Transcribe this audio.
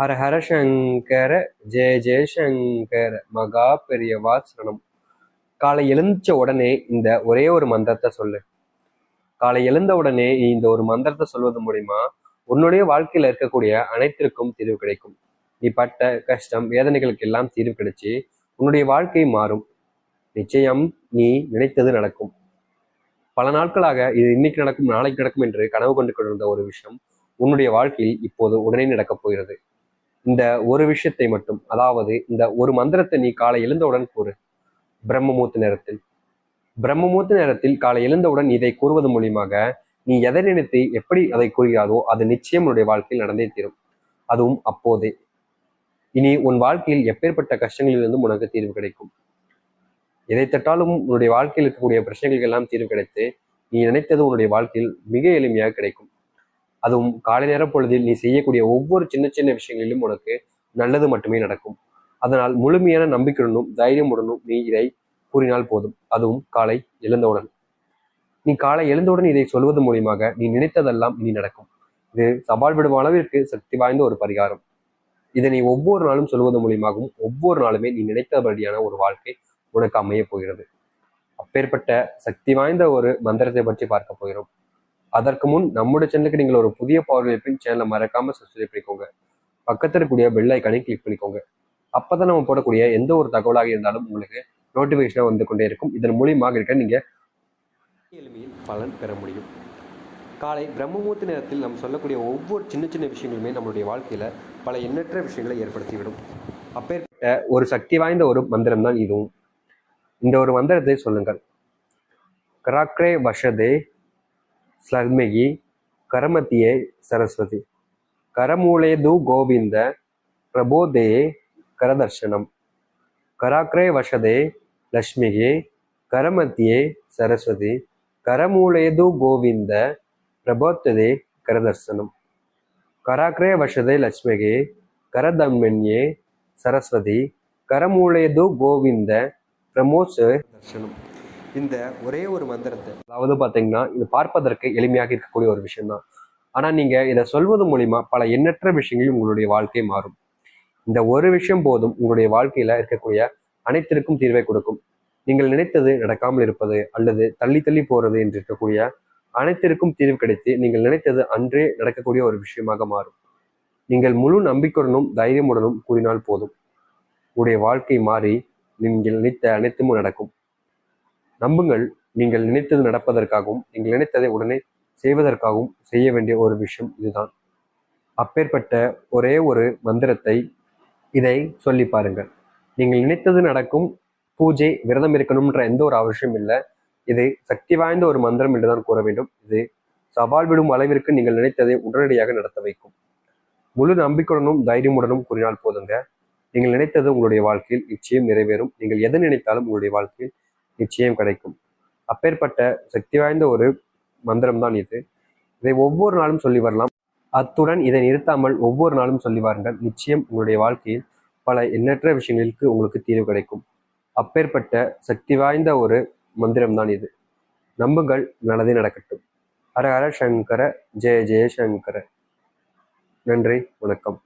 ஹர ஹர சங்கர ஜெய ஜெயசங்கர மகா பெரியவா சரணம். காலை எழுந்த உடனே இந்த ஒரே ஒரு மந்திரத்தை சொல்லு. காலை எழுந்த உடனே நீ இந்த ஒரு மந்திரத்தை சொல்வது மூலிமா உன்னுடைய வாழ்க்கையில இருக்கக்கூடிய அனைத்திற்கும் தீர்வு கிடைக்கும். நீ பட்ட கஷ்டம் வேதனைகளுக்கு எல்லாம் தீர்வு கிடைச்சி உன்னுடைய வாழ்க்கை மாறும். நிச்சயம் நீ நினைத்தது நடக்கும். பல நாட்களாக இது இன்னைக்கு நடக்கும் நாளைக்கு நடக்கும் என்று கனவு கொண்டு கொண்டிருந்த ஒரு விஷயம் உன்னுடைய வாழ்க்கையில் இப்போது உடனே நடக்கப் போகிறது. இந்த ஒரு விஷயத்தை மட்டும் அதாவது இந்த ஒரு மந்திரத்தை நீ காலை எழுந்தவுடன் கூறு. பிரம்மமூர்த்த நேரத்தில். பிரம்மமூர்த்த நேரத்தில் காலை எழுந்தவுடன் இதை கூறுவது மூலியமாக நீ எதை நினைத்து எப்படி அதை கூறுகிறாதோ அது நிச்சயம் உன்னுடைய வாழ்க்கையில் நடந்தே தீரும். அதுவும் அப்போதே. இனி உன் வாழ்க்கையில் எப்பேற்பட்ட கஷ்டங்களிலிருந்தும் உனக்கு தீர்வு கிடைக்கும். எதை தட்டாலும் உன்னுடைய வாழ்க்கையில் இருக்கக்கூடிய பிரச்சனைகளுக்கு எல்லாம் தீர்வு கிடைத்து நீ நினைத்தது உன்னுடைய வாழ்க்கையில் மிக எளிமையாக கிடைக்கும். அதுவும் காலை நேர பொழுதில் நீ செய்யக்கூடிய ஒவ்வொரு சின்ன சின்ன விஷயங்களிலும் உனக்கு நல்லது மட்டுமே நடக்கும். அதனால் முழுமையான நம்பிக்கையுடனும் தைரியமுடனும் நீ இதை கூறினால் போதும். அதுவும் காலை எழுந்தவுடன். நீ காலை எழுந்தவுடன் இதை சொல்வது மூலியமாக நீ நினைத்ததெல்லாம் இனி நடக்கும். இது சவால் விடும் அளவிற்கு சக்தி வாய்ந்த ஒரு பரிகாரம். இதை நீ ஒவ்வொரு நாளும் சொல்வது மூலியமாகவும் ஒவ்வொரு நாளுமே நீ நினைத்தபடியான ஒரு வாழ்க்கை உனக்கு அமைய போகிறது. அப்பேற்பட்ட சக்தி வாய்ந்த ஒரு மந்திரத்தை பற்றி பார்க்க போகிறோம். அதற்கு முன் நம்முடைய சேனலுக்கு நீங்கள் ஒரு புதிய பார்வையப்பின் சேனலை மறக்காம சப்ஸ்கிரைப் பண்ணிக்கோங்க. பக்கத்தில் இருக்கக்கூடிய பெல் ஐக்கானை கிளிக் பண்ணிக்கோங்க. அப்பதான் நம்ம போடக்கூடிய எந்த ஒரு தகவலாக இருந்தாலும் உங்களுக்கு நோட்டிஃபிகேஷனாக வந்து கொண்டே இருக்கும். இதன் மூலியமாக இருக்க நீங்க எளிமையில் பலன் பெற முடியும். காலை பிரம்மமூர்த்தி நேரத்தில் நாம் சொல்லக்கூடிய ஒவ்வொரு சின்ன சின்ன விஷயங்களுமே நம்மளுடைய வாழ்க்கையில பல எண்ணற்ற விஷயங்களை ஏற்படுத்திவிடும். அப்பேற்பட்ட ஒரு சக்தி வாய்ந்த ஒரு மந்திரம் தான் இதுவும். இந்த ஒரு மந்திரத்தை சொல்லுங்கள். கராக்ரே வஷதே ಸ್ಲಗ್ಮಿಗಿ ಕರಮತಿಯೇ ಸರಸ್ವತಿ ಕರಮೂಳೆದು ಗೋವಿಂದ ಪ್ರಬೋದೆಯೇ ಕರದರ್ಶನಂ ಕರಾಕ್ರೇ ವಶದೆ ಲಕ್ಷ್ಮಿಗೆ ಕರಮತಿಯೇ ಸರಸ್ವತಿ ಕರಮೂಳೆದು ಗೋವಿಂದ ಪ್ರಬೋತ್ತದೆ ಕರದರ್ಶನಂ ಕರಾಕ್ರೇ ವಶದೆ ಲಕ್ಷ್ಮಿಗೆ ಕರದಮ್ಯನ್ಯೇ ಸರಸ್ವತಿ ಕರಮೂಳೆದು ಗೋವಿಂದ ಪ್ರಮೋಸ ದರ್ಶನಂ இந்த ஒரே ஒரு மந்திரத்தை. அதாவது பார்த்தீங்கன்னா இது பார்ப்பதற்கு எளிமையாக இருக்கக்கூடிய ஒரு விஷயம்தான். ஆனால் நீங்கள் இதை சொல்வது மூலிமா பல எண்ணற்ற விஷயங்களையும் உங்களுடைய வாழ்க்கை மாறும். இந்த ஒரு விஷயம் போதும் உங்களுடைய வாழ்க்கையில் இருக்கக்கூடிய அனைத்திற்கும் தீர்வை கொடுக்கும். நீங்கள் நினைத்தது நடக்காமல் இருப்பது அல்லது தள்ளி தள்ளி போகிறது என்று இருக்கக்கூடிய அனைத்திற்கும் தீர்வு கிடைத்து நீங்கள் நினைத்தது அன்றே நடக்கக்கூடிய ஒரு விஷயமாக மாறும். நீங்கள் முழு நம்பிக்கையுடனும் தைரியமுடனும் கூறினால் போதும். உங்களுடைய வாழ்க்கை மாறி நீங்கள் நினைத்த அனைத்தும் நடக்கும். நம்புங்கள் நீங்கள் நினைத்தது நடப்பதற்காகவும் நீங்கள் நினைத்ததை உடனே செய்வதற்காகவும் செய்ய வேண்டிய ஒரு விஷயம் இதுதான். அப்பேற்பட்ட ஒரே ஒரு மந்திரத்தை இதை சொல்லி பாருங்கள். நீங்கள் நினைத்தது நடக்கும் பூஜை விரதம் இருக்கணும்ன்ற எந்த ஒரு அவசியம் இல்லை. இது சக்தி வாய்ந்த ஒரு மந்திரம் என்றுதான் கூற வேண்டும். இது சவால் விடும் அளவிற்கு நீங்கள் நினைத்ததை உடனடியாக நடத்த வைக்கும். முழு நம்பிக்கையுடனும் தைரியமுடனும் கூறினால் போதுங்க. நீங்கள் நினைத்தது உங்களுடைய வாழ்க்கையில் நிச்சயம் நிறைவேறும். நீங்கள் எதை நினைத்தாலும் உங்களுடைய வாழ்க்கையில் நிச்சயம் கிடைக்கும். அப்பேற்பட்ட சக்தி வாய்ந்த ஒரு மந்திரம் தான் இது. இதை ஒவ்வொரு நாளும் சொல்லி வரலாம். அத்துடன் இதை நிறுத்தாமல் ஒவ்வொரு நாளும் சொல்லி வாருங்கள். நிச்சயம் உங்களுடைய வாழ்க்கையில் பல எண்ணற்ற விஷயங்களுக்கு உங்களுக்கு தீர்வு கிடைக்கும். அப்பேற்பட்ட சக்தி வாய்ந்த ஒரு மந்திரம் தான் இது. நம்புங்கள் நல்லதே நடக்கட்டும். ஹர ஹர சங்கர ஜெய ஜெய சங்கர. நன்றி வணக்கம்.